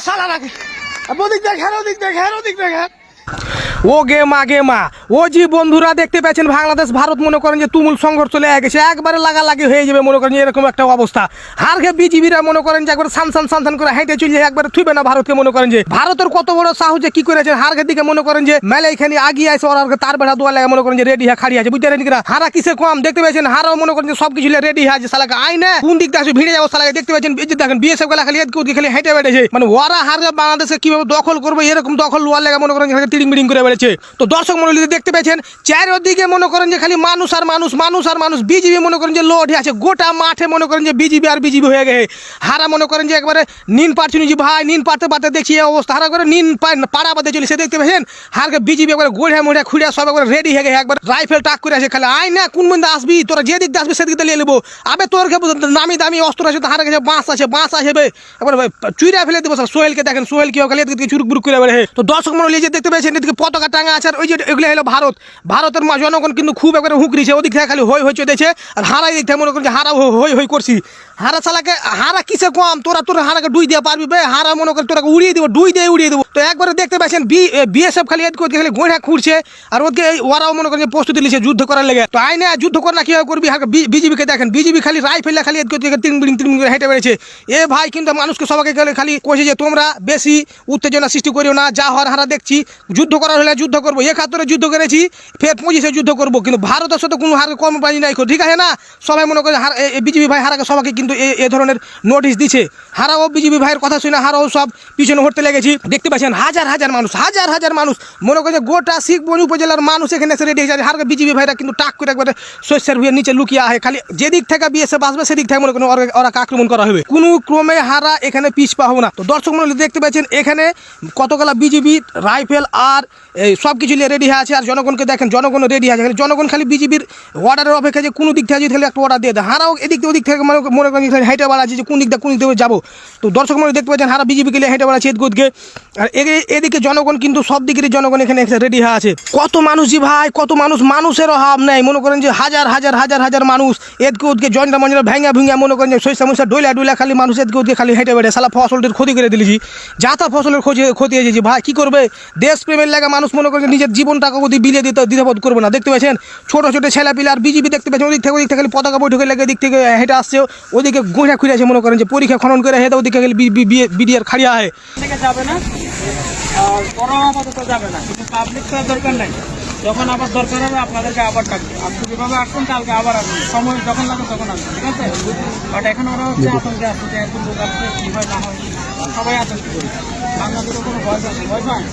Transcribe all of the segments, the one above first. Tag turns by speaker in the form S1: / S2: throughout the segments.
S1: শালা রাখে ওদিক হ্যাঁ ওদিক দেখেন ওদিক দেখেন
S2: ও গে মা গে মা। ও জি বন্ধুরা দেখতে পাচ্ছেন বাংলাদেশ, ভারত, মনে করেন যে তুমুল সংঘর্ষ চলে গেছে, একবারে লাগালাগি হয়ে যাবে, মনে করেন এরকম একটা অবস্থা। হারকে বিজিবিরা মনে করেন যে একবার সান সান সান সান করে হেঁটে চলে একবারে থুইবে না ভারতকে, মনে করেন যে। ভারতের কত বড় সাহস কি করেছেন হারকে দিকে মনে করেন যে মেলে এখানে আগিয়ে আছে, ওরা তার বেড়া দোয়া লাগে মনে করেন যে রেডি হ্যাঁ খাড়ি আছে, বুঝতে পারেন হারা কিসে কম, দেখতে পাচ্ছেন হারাও মনে করেন যে সব কিছু রেডি আছে সালাকে আই না কোন দিক দিয়ে ভিড়ে যাব সালাকে দেখতে পাচ্ছেন এই দেখেন বিএসএফগুলা খালি এদিকে খালি হেঁটে বেড়েছে মানে ওরা হারকে বাংলাদেশে কীভাবে দখল করবে, এরকম দখল লোয়ার লেগে মনে করেন তিড়িং বিড়িং করে বেড়েছে তো দর্শক মন্ডলী দেখতে পেয়েছেন, চারিদিকে মনে করেন যে খালি মানুষ আর মানুষ মানুষ আর মানুষ, বিজিবি মনে করেন যে লোড আছে, গোটা মাঠে মনে করেন যে বিজিবি আর বিজিবি হয়ে গেছে। হারা মনে করেন যে একবারে নিন পারছুনি যে ভাই নিন পারতে পারতে দেখছি এই অবস্থা, হারা করে নিন পাড়া বাদে চলে সে দেখতে পেয়েছেন? হারকে বিজিবি একবারে গোড়া মোড়া খুঁড়িয়া সব একবার রেডি হয়ে গেছে, একবার রাইফেল টাক করে আছে, খালি আয় না, কোন বন্ধু আসবি, তোরা যে দিক দিয়ে আসবি সেদিক নিয়ে নেব আবে তোর নামি দামি অস্ত্র আছে হারা কাছে বাঁশ আছে বাঁশ আছে ভাই, চুইরা ফেলে দেবো সোহেলকে দেখেন, সোহেল কি এদিকে চুরুক বুরুক করে বেড়ে তো দর্শক মনে যে দেখতে পেয়েছেন, এদিকে পতাকা টাঙা আছে, আর ওই যে এগুলো হলো ভারত। ভারতের মা জনগণ কিন্তু খুব একবারে হুঁকরিছে ওদিক থেকে খালি হই হই চলেছে, আর হারাই থেকে মনে করছে হারা হই- হই করছি। হারা চালাকে হারা কিসে কম? তোরা তোরা হারাকে ডুই দিয়ে পারবি বে? হারা মনে করে তোরা উড়িয়ে দিব, ডুই দিয়ে উড়িয়ে দেবো। তো একবারে দেখতে পাচ্ছেন, বি বিএসএফ খালি এদিকে ওদিকে খালি গোঁড়া খুঁড়ছে, আর ওদিকে ওরাও মনে করেন যে প্রস্তুতি নিচ্ছে যুদ্ধ করার লেগে। তো আইনে যুদ্ধ কর না, কীভাবে করবি? বিজিবিকে দেখেন, বিজিবি খালি রাইফেল খালি এদিকে ওদিকে তিন বিড়িং তিন বিড়িং হেঁটে বেড়েছে এ ভাই কিন্তু মানুষকে সবাইকে খালি খালি যে তোমরা বেশি উত্তেজনা সৃষ্টি করিও না, যা হওয়ার হারা দেখছি, যুদ্ধ করার হলে যুদ্ধ করব একাত্তরে যুদ্ধ করেছি, ফের পঁচিশে যুদ্ধ করব, কিন্তু ভারতের সাথে কোনো হার কম পানি নাই ঠিক আছে না? সবাই মনে করে হার বিজেপি ভাই হারাকে সবাইকে কিন্তু এ- ধরনের নোটিশ দিচ্ছে হারাও বিজেপি ভাইয়ের কথা শুনে হারাও সব পিছনে হতে লেগেছি। দেখতে পাচ্ছেন, হাজার হাজার মানুষ, হাজার হাজার মানুষ মনে করে যে গোটা শিখবনি উপজেলার মানুষ এখানে এসে রেডি হয়েছে। হারকে বিজেপি ভাইরা কিন্তু টাক করে একবারে শস্যের ভুয়ের নিচে লুকিয়ে আহে। খালি যেদিক থেকে বিএসএফ আসবে, সেদিক থেকে মনে করেন ওরা- আক্রমণ করা হবে। কোনো ক্রমে হারা এখানে পিছ পা হবে না। তো দর্শক মন্ডলী দেখতে পাচ্ছেন, এখানে কতগুলা বিজেপি রাইফেল আর সব কিছু নিয়ে রেডি হয়ে আছে আর জনগণকে দেখেন জনগণ রেডি আছে। জনগণ খালি বিজেপির অর্ডারের অপেক্ষা যে কোনো দিক থেকে যদি একটা অর্ডার দিয়ে দেয়। হারাও, এদিক থেকে ওদিক থেকে মনে মনে করেন যে হেঁটে বেড়াচ্ছে যে কোন দিক দিয়ে, কোন দিক থেকে যাব। তো দর্শক মন্ডলী দেখতে পাচ্ছেন, হারা বিজিবিকে নিয়ে হেঁটে বেড়াচ্ছে এদিকে আর এদিকে জনগণ কিন্তু সব দিকেরই জনগণ এখানে রেডি হয়ে আছে। কত মানুষ জি ভাই, কত মানুষ, মানুষের অভাব নেই। মনে করেন যে হাজার হাজার হাজার হাজার মানুষ এদিকে ওদিকে জয়নটা মঞ্জরা ভেঙা ভেঙা মনে করেন যে সৈসা মশা ডইলা ডইলা খালি মানুষ এদিকে ওদিকে খালি হেঁটে বেড়ে সালা ফসলটির ক্ষতি করে দিলেছি। যা তা ফসলের ক্ষতি ক্ষতি হয়েছে ভাই, কী করবে? দেশ প্রেমের লাগা মানুষ মনে করছে নিজের জীবন টাকা ওদি বিলিয়ে দিতে, দ্বিধাবোধ করবে না। দেখতে পাচ্ছেন? ছোটো ছোটো ছেলেপিলে আর বিজেপি দেখতে পাচ্ছেন, ওদিক থেকে ওদিক থেকে পতাকা বৈঠকে লেগে দিক থেকে হেঁটে আসছে। ওদিকে গোঁড়া খুঁড়ে আছে, মনে করেন যে পরীক্ষা খনন করে হেঁটে ওদিকে বিডিআর খাড়িয়া হয়
S3: যাবে না। আর যাবে দরকার নাই। যখন আবার দরকার হবে আপনাদেরকে আবার ডাকবে। আপনি যেভাবে আসুন কালকে আবার আসবেন সময় যখন লাগে তখন আসবেন ঠিক আছে? বাট এখন ওরা হচ্ছে আতঙ্কে আসছে যে এত লোক আসছে কি হয় না হয় সবাই আতঙ্ক করি বাংলাদেশে কোনো ভয় পাচ্ছে ভয় পায়?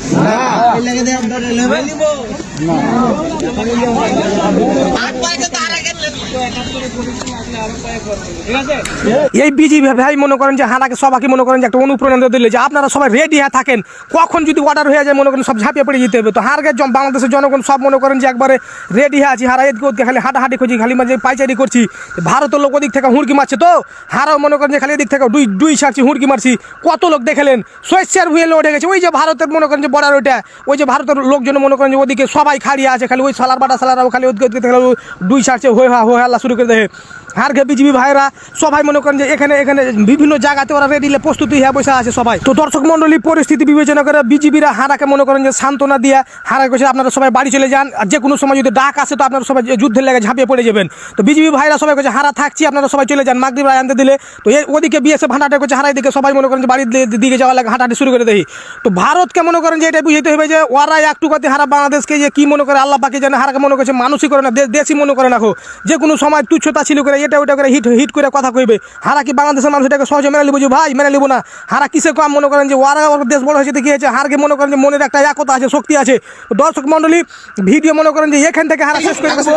S3: তো
S2: এই বিজি ভাই মনে করেন যে হানাকে সবাইকে মনে করেন যে একটা অনুপ্রেরণা দিলে যে আপনারা সবাই রেডি হয়ে থাকেন। কখন যদি অর্ডার হয়ে যায় মনে করেন সব ঝাঁপিয়ে পড়ে যেতে হবে। তো জন- বাংলাদেশের জনগণ সব মনে করেন যে একবারে রেডি হয়ে আছি। হারা এদিকে খালি হাঁটাহাঁটি করছি, খালি মাঝে পাইচারি করছি। ভারতের লোক ওদিক থেকে হুড়কি মারছে তো। হারাও মনে করেন যে খালি এদিক থেকে দুই দুই সারছি, হুড়কি মারছি। কত লোক দেখলেন? শস্যের ভুয়ে উঠে গেছে। ওই যে ভারতের মনে করেন যে বর্ডার ওইটা, ওই যে ভারতের লোকজন মনে করেন যে ওদিকে সবাই খাড়িয়ে আছে, খালি ওই সালার বাটা সালারাও খালি ওদিকে দুই সারছে হয়ে হা হয়ে হাল্লা শুরু করে দেয়। হার ঘে বিজিবি ভাইরা সবাই মনে করেন যে এখানে এখানে বিভিন্ন জায়গাতে ওরা রেডিলে প্রস্তুতি হয়ে বসে আছে সবাই। তো দর্শক মন্ডলী পরিস্থিতি বিবেচনা করে বিজিবিরা হারাকে মনে করেন যে সান্ত্বনা দিয়ে হারা কইছে আপনারা সবাই বাড়ি চলে যান। আর যে কোনো সময় যদি ডাক আসে তো আপনারা সবাই যুদ্ধের লেগে ঝাঁপিয়ে পড়ে যাবেন। তো বিজিবি ভাইরা সবাই কইছে হারা থাকছি, আপনারা সবাই চলে যান। মাগরিব আনতে দিলে, তো ওদিকে বিএসএফ হাঁটাটা করছে হারাই দিকে সবাই মনে করেন যে বাড়ির দিকে যাওয়া লাগে হাঁটাহাঁটি শুরু করে দেয় তো ভারতকে মনে করেন যে এটা বুঝতে হবে যে ওরা একটু কথা হারা বাংলাদেশকে যে কি মনে করে, আল্লাহ পাকে জানে হারাকে মনে করছে, মানুষই করে না দেশই মনে করে না যে কোনো সময় তুচ্ছতা ছিল করে এটা ওটা করে হিট হিট করে কথা কইবে। হারা কি বাংলাদেশের মানুষ এটাকে সহজে মেনে নিবো যে ভাই মেনে নিবো না। হারা কিসে কম মনে করেন যে ওরা ওর দেশ বড় হয়েছে কি হয়েছে। হারকে মনে করেন যে মনের একটা একতা আছে শক্তি আছে। দর্শক মন্ডলী ভিডিও মনে করেন যে এখান থেকে হারা শেষ করে দেবো।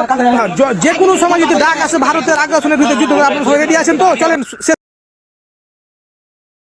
S2: যে কোনো সময় যদি ডাক আসে ভারতের আগ্রাসনের ভিতরে যুদ্ধ আপনারা রেডি আছেন তো চলেন।